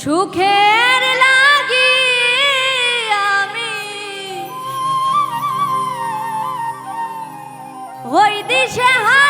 সুখের লাগি আমি। হই দিশে হারা